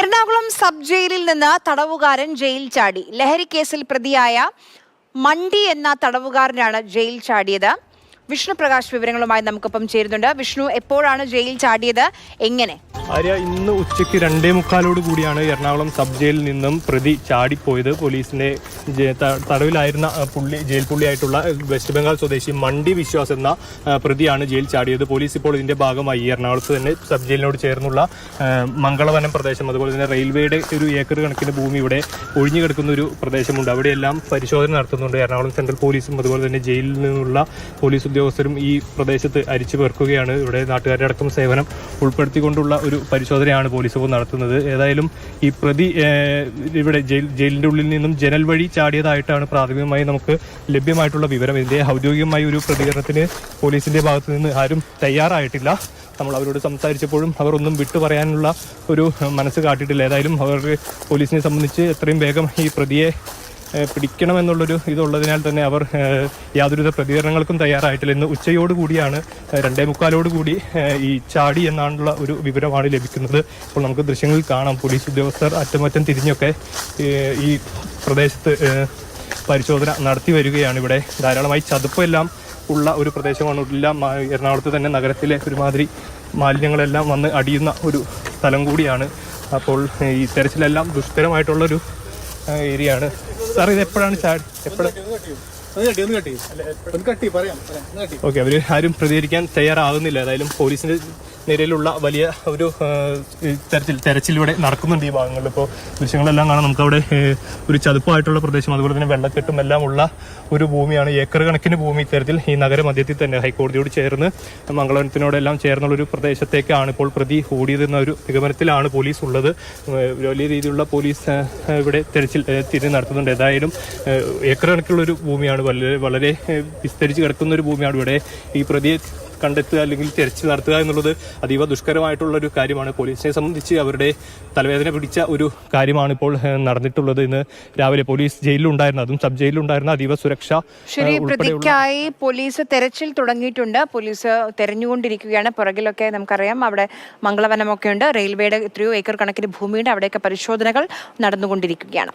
Ernakulam sub ജയിലിൽ നിന്ന് തടവുകാരൻ jail ചാടി. ലഹരി കേസിൽ പ്രതിയായ മണ്ടി എന്ന തടവുകാരനാണ് ജയിൽ ചാടിയത്. വിഷ്ണു പ്രകാശ് വിവരങ്ങളുമായി നമുക്കൊപ്പം ചേരുന്നുണ്ട്. വിഷ്ണു എപ്പോഴാണ് ജയിലിൽ ചാടിയത്? എങ്ങനെ? ആര്യ ഇന്ന് ഉച്ചയ്ക്ക് രണ്ടേ മുക്കാലോട് കൂടിയാണ് എറണാകുളം സബ് ജയിലിൽ നിന്നും പ്രതി ചാടിപ്പോയത്. പോലീസിന്റെ തടവിലായിരുന്ന പുള്ളി ജയിൽ പുള്ളിയായിട്ടുള്ള വെസ്റ്റ് ബംഗാൾ സ്വദേശി മണ്ടി വിശ്വാസ് എന്ന പ്രതിയാണ് ജയിൽ ചാടിയത്. പോലീസ് ഇപ്പോൾ ഇതിന്റെ ഭാഗമായി എറണാകുളത്ത് തന്നെ സബ് ജയിലിനോട് ചേർന്നുള്ള മംഗളവനം പ്രദേശം അതുപോലെ തന്നെ റെയിൽവേയുടെ ഒരു ഏക്കർ കണക്കിന് ഭൂമി ഇവിടെ ഒഴിഞ്ഞു കിടക്കുന്ന ഒരു പ്രദേശമുണ്ട്. അവിടെയെല്ലാം പരിശോധന നടത്തുന്നുണ്ട്. എറണാകുളം സെൻട്രൽ പോലീസും അതുപോലെ തന്നെ ജയിലിൽ നിന്നുള്ള പോലീസ് ഉദ്യോഗസ്ഥരും ഈ പ്രദേശത്ത് അരിച്ചു പേർക്കുകയാണ് ഇവിടെ നാട്ടുകാരുടെ അടക്കം സേവനം ഉൾപ്പെടുത്തിക്കൊണ്ടുള്ള ഒരു പരിശോധനയാണ് പോലീസ് ഇപ്പോൾ നടത്തുന്നത്. ഏതായാലും ഈ പ്രതി ഇവിടെ ജയിൽ ഉള്ളിൽ നിന്നും ജനൽ വഴി ചാടിയതായിട്ടാണ് പ്രാഥമികമായി നമുക്ക് ലഭ്യമായിട്ടുള്ള വിവരം. ഇതിന്റെ ഔദ്യോഗികമായ ഒരു പ്രതികരണത്തിന് പോലീസിന്റെ ഭാഗത്ത് നിന്ന് ആരും തയ്യാറായിട്ടില്ല. നമ്മൾ അവരോട് സംസാരിച്ചപ്പോഴും അവർ ഒന്നും വിട്ടു പറയാനുള്ള ഒരു മനസ്സ് കാട്ടിയിട്ടില്ല. ഏതായാലും അവർ പോലീസിനെ സംബന്ധിച്ച് എത്രയും വേഗം ഈ പ്രതിയെ പിടിക്കണമെന്നുള്ളൊരു ഇതുള്ളതിനാൽ തന്നെ അവർ യാതൊരുവിധ പ്രതികരണങ്ങൾക്കും തയ്യാറായിട്ടില്ല. ഇന്ന് ഉച്ചയോട് കൂടിയാണ് രണ്ടേ മുക്കാലോട് കൂടി ഈ ചാടി എന്നാണുള്ള ഒരു വിവരമാണ് ലഭിക്കുന്നത്. അപ്പോൾ നമുക്ക് ദൃശ്യങ്ങളിൽ കാണാം. പോലീസ് ഉദ്യോഗസ്ഥർ അറ്റമറ്റം തിരിഞ്ഞൊക്കെ ഈ പ്രദേശത്ത് പരിശോധന നടത്തി വരികയാണ് ഇവിടെ. ധാരാളമായി ചതുപ്പെല്ലാം ഉള്ള ഒരു പ്രദേശമാണ്. എല്ലാം എറണാകുളത്ത് തന്നെ നഗരത്തിലെ ഒരുമാതിരി മാലിന്യങ്ങളെല്ലാം വന്ന് അടിയുന്ന ഒരു സ്ഥലം കൂടിയാണ്. അപ്പോൾ ഈ തെരച്ചിലെല്ലാം ദുഷ്കരമായിട്ടുള്ളൊരു ഏരിയയാണ്. സാർ ഇത് എപ്പോഴാണ് ചാടി? ഓക്കെ അവർ ആരും പ്രതികരിക്കാൻ തയ്യാറാകുന്നില്ല ഏതായാലും പോലീസിന്റെ നിരയിലുള്ള വലിയ ഒരു തെരച്ചിൽ തെരച്ചിലൂടെ നടക്കുന്നുണ്ട് ഈ ഭാഗങ്ങളിൽ. ഇപ്പോൾ ദൃശ്യങ്ങളെല്ലാം കാണാം. നമുക്കവിടെ ഒരു ചതുപ്പായിട്ടുള്ള പ്രദേശം അതുപോലെ തന്നെ വെള്ളക്കെട്ടും എല്ലാം ഉള്ള ഒരു ഭൂമിയാണ് ഏക്കർ കണക്കിന് ഭൂമി ഇത്തരത്തിൽ ഈ നഗരമധ്യത്തിൽ തന്നെ ഹൈക്കോടതിയോട് ചേർന്ന് മംഗളവനത്തിനോടെല്ലാം ചേർന്നുള്ള ഒരു പ്രദേശത്തേക്കാണ് ഇപ്പോൾ പ്രതി ഓടിയതെന്ന ഒരു നിഗമനത്തിലാണ് പോലീസ് ഉള്ളത് വലിയ രീതിയിലുള്ള പോലീസ് ഇവിടെ തെരച്ചിൽ തിരി നടത്തുന്നുണ്ട്. ഏതായാലും ഏക്കർ കണക്കുള്ള ഒരു ഭൂമിയാണ്. വളരെ വളരെ വിസ്തരിച്ച് കിടക്കുന്ന ഒരു ഭൂമിയാണ് ഇവിടെ ഈ പ്രതിയെ കണ്ടെത്തുക അല്ലെങ്കിൽ തിരച്ചിൽ നടത്തുക എന്നുള്ളത് അതീവ ദുഷ്കരമായിട്ടുള്ള ഒരു കാര്യമാണ്. പോലീസിനെ സംബന്ധിച്ച് അവരുടെ തലവേദന പിടിച്ച ഒരു കാര്യമാണ് ഇപ്പോൾ നടന്നിട്ടുള്ളത്. ഇന്ന് രാവിലെ പോലീസ് ജയിലിലുണ്ടായിരുന്ന. അതും സബ് ജയിലിലുണ്ടായിരുന്ന അതീവ സുരക്ഷ ശരി പ്രതിക്കായി പോലീസ് തെരച്ചിൽ തുടങ്ങിയിട്ടുണ്ട്. പോലീസ് തെരഞ്ഞുകൊണ്ടിരിക്കുകയാണ്. പുറകിലൊക്കെ നമുക്കറിയാം അവിടെ മംഗളവനമൊക്കെ ഉണ്ട് റെയിൽവേയുടെ എത്രയോ ഏക്കർ കണക്കിന് ഭൂമിയുടെ അവിടെയൊക്കെ പരിശോധനകൾ നടന്നുകൊണ്ടിരിക്കുകയാണ്.